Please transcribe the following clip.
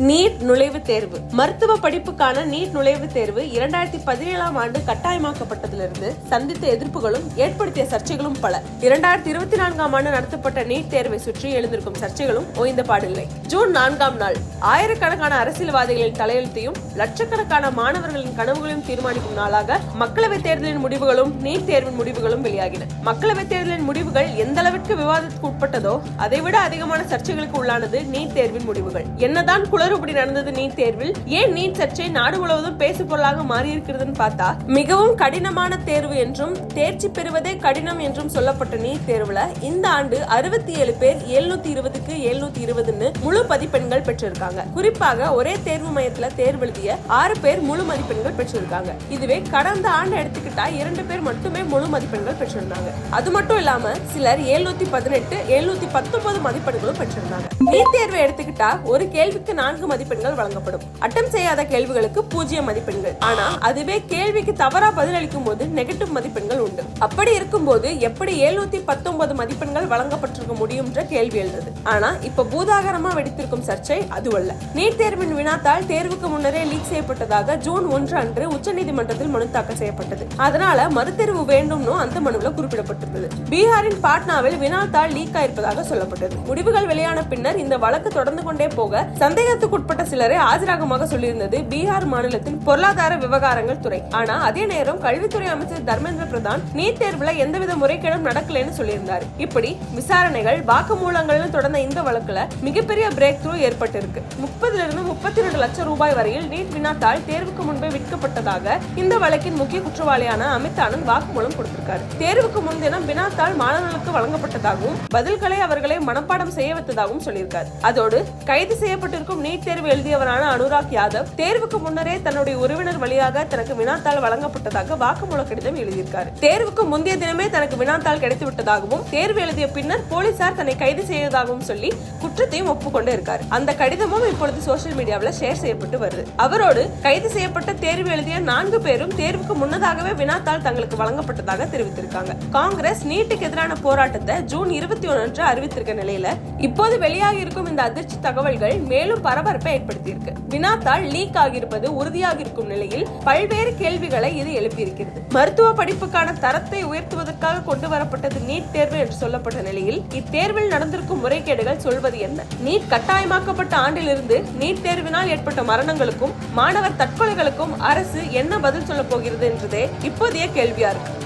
NEET நுழைவுத் தேர்வு. மருத்துவ படிப்புக்கான நீட் நுழைவுத் தேர்வு இரண்டாயிரத்தி பதினேழாம் ஆண்டு கட்டாயமாக்கப்பட்டதிலிருந்து சந்தித்த எதிர்ப்புகளும் ஏற்படுத்திய சர்ச்சைகளும் பல. இரண்டாயிரத்தி இருபத்தி நான்காம் ஆண்டு நடத்தப்பட்ட நீட் தேர்வை சுற்றி எழுந்திருக்கும் சர்ச்சைகளும் ஓய்ந்த பாடில்லை. ஜூன் நான்காம் நாள் ஆயிரக்கணக்கான அரசியல்வாதிகளின் தலையெழுத்தையும் லட்சக்கணக்கான மாணவர்களின் கனவுகளையும் தீர்மானிக்கும் நாளாக மக்களவைத் தேர்தலின் முடிவுகளும் நீட் தேர்வின் முடிவுகளும் வெளியாகின. மக்களவைத் தேர்தலின் முடிவுகள் எந்த அளவிற்கு விவாதத்துக்கு உட்பட்டதோ அதைவிட அதிகமான சர்ச்சைகளுக்கு உள்ளானது நீட் தேர்வின் முடிவுகள். என்னதான் குளறுபடி நடந்தது நீட் தேர்வில். ஏன் நீட் சர்ச்சை நாடு முழுவதும் பேசு பொருளாக மாறியிருக்கிறதுன்னு பார்த்தா மிகவும் கடினமான தேர்வு என்றும் தேர்ச்சி பெறுவதே கடினம் என்றும் சொல்லப்பட்ட நீட் தேர்வுல இந்த ஆண்டு அறுபத்தி ஏழு பேர் எழுநூத்தி இருபதுக்கு எழுநூத்தி இருபதுன்னு முழு மதிப்பெண்கள் பெற்றிருக்காங்க. குறிப்பாக ஒரே தேர்வு மையத்துல தேர்வு எழுதிய ஆறு பேர் முழு மதிப்பெண்கள் பெற்றிருக்காங்க. இதுவே கடந்த ஆண்டு எடுத்துக்கிட்டா இரண்டு பேர் மட்டுமே முழு மதிப்பெண்கள் பெற்றிருந்தாங்க. அது மட்டும் இல்லாம சிலர் எழுநூத்தி பதினெட்டு எழுநூத்தி பத்தொன்பது மதிப்பெண்களும் பெற்றிருந்தாங்க. நீட் தேர்வு எடுத்துக்கிட்டா ஒரு கேள்விக்கு நான்கு மதிப்பெண்கள் வழங்கப்படும். அட்டம் செய்யாத கேள்விகளுக்கு பூஜ்ஜியம் மதிப்பெண்கள். ஆனா அதுவே கேள்விக்கு தவறா பதிலளிக்கும் போது நெகட்டிவ் மதிப்பெண்கள் உண்டு. அப்படி இருக்கும்போது எப்படி எழுநூத்தி பத்தொன்பது மதிப்பெண்கள் வழங்கப்பட்டிருக்க முடியும்ன்ற கேள்வி எழுந்தது. ஆனா இப்ப பூதாகரமா வெடித்திருக்கும் சர்ச்சை அதுவல்ல நீட் தேர்வின் வினாத்தாள் தேர்வுக்கு முன்னரே லீக் செய்யப்பட்டதாக ஜூன் ஒன்று அன்று உச்சநீதிமன்றத்தில் மனு தாக்கல் செய்யப்பட்டது. அதனால மறுதேர்வு வேண்டும்னு அந்த மனுவில் குறிப்பிடப்பட்டிருந்தது. பீகாரின் பாட்னாவில் வினாத்தாள் லீக் ஆயிருப்பதாக சொல்லப்பட்டது. முடிவுகள் வெளியான பின்னர் இந்த வழக்கு தொடர்ந்து கொண்டே போக சந்தேகத்துக்குட்பட்ட சிலரை ஆஜராகமாக சொல்லியிருந்தது பீகார் மாநிலத்தின் பொருளாதார விவகாரங்கள் துறை. ஆனா அதே நேரம் கல்வித்துறை அமைச்சர் தர்மேந்திர பிரதான் நீட் தேர்வுல எந்தவித முறைகேடும் நடக்கலைன்னு சொல்லியிருந்தார். இப்படி விசாரணைகள் வாக்குமூலங்கள் தொடர்ந்த இந்த வழக்குல மிகப்பெரிய பிரேக் த்ரூ ஏற்பட்டிருக்கு. முப்பதுல இருந்து முப்பத்தி ரெண்டு லட்சம் ரூபாய் வரையில் நீட் வினாத்தாள் தேர்வுக்கு முன்பே விற்கப்பட்டதாக இந்த வழக்கின் முக்கிய குற்றவாளியான அமித் ஆனந்த் வாக்குமூலம் கொடுத்திருக்காரு. தேர்வுக்கு முன்தினம் வினாத்தாள் மாணவர்களுக்கு வழங்கப்பட்டதாகவும் பதில்களை அவர்களை மனப்பாடம் செய்ய வைத்ததாகவும் சொல்லியிருக்காரு. அதோடு கைது செய்யப்பட்டிருக்கும் நீட் தேர்வு எழுதியவரான அனுராக் யாதவ் தேர்வுக்கு முன்னரே தன்னுடைய உறவினர் வழியாக தனக்கு வினாத்தாள் வழங்கப்பட்டதாக வாக்குமூல கடிதம் எழுதியிருக்காரு. தேர்வுக்கு முந்தைய தினமே தனக்கு வினாத்தாள் கிடைத்து விட்டதாகவும் தேர்வு எழுதிய பின்னர் போலீசார் தன்னை கைது செய்ததாகவும் சொல்லி குற்றத்தையும் ஒப்புக்கொண்டு இருக்காரு. அந்த கடிதமும் இப்பொழுது சோசியல் மீடியாவில் ஷேர் செய்யப்பட்டு வருது. அவரோடு கைது செய்யப்பட்ட தேர்வு எழுதிய நான்கு பேரும் தேர்வுக்கு முன்னதாகவே வினாத்தாள் தங்களுக்கு வழங்கப்பட்டதாக தெரிவித்திருக்காங்க. காங்கிரஸ் நீட்டுக்கு எதிரான போராட்டத்தை ஜூன் இருபத்தி ஒன்று அறிவித்திருக்க நிலையில இப்போது வெளியாக வெளியாகியிருக்கும் இந்த அதிர்ச்சி தகவல்கள் மேலும் பரபரப்பை ஏற்படுத்தியிருக்கு. வினாத்தாள் லீக் ஆகியிருப்பது உறுதியாக இருக்கும் நிலையில் பல்வேறு கேள்விகளை இது எழுப்பியிருக்கிறது. மருத்துவ படிப்புக்கான தரத்தை உயர்த்துவதற்காக கொண்டு வரப்பட்டது நீட் தேர்வு என்று சொல்லப்பட்ட நிலையில் இத்தேர்வில் நடந்திருக்கும் முறைகேடுகள் சொல்வது என்ன? நீட் கட்டாயமாக்கப்பட்ட ஆண்டிலிருந்து நீட் தேர்வினால் ஏற்பட்ட மரணங்களுக்கும் மாணவர் தற்கொலைகளுக்கும் அரசு என்ன பதில் சொல்ல போகிறது என்றதே இப்போதைய கேள்வியா இருக்கு.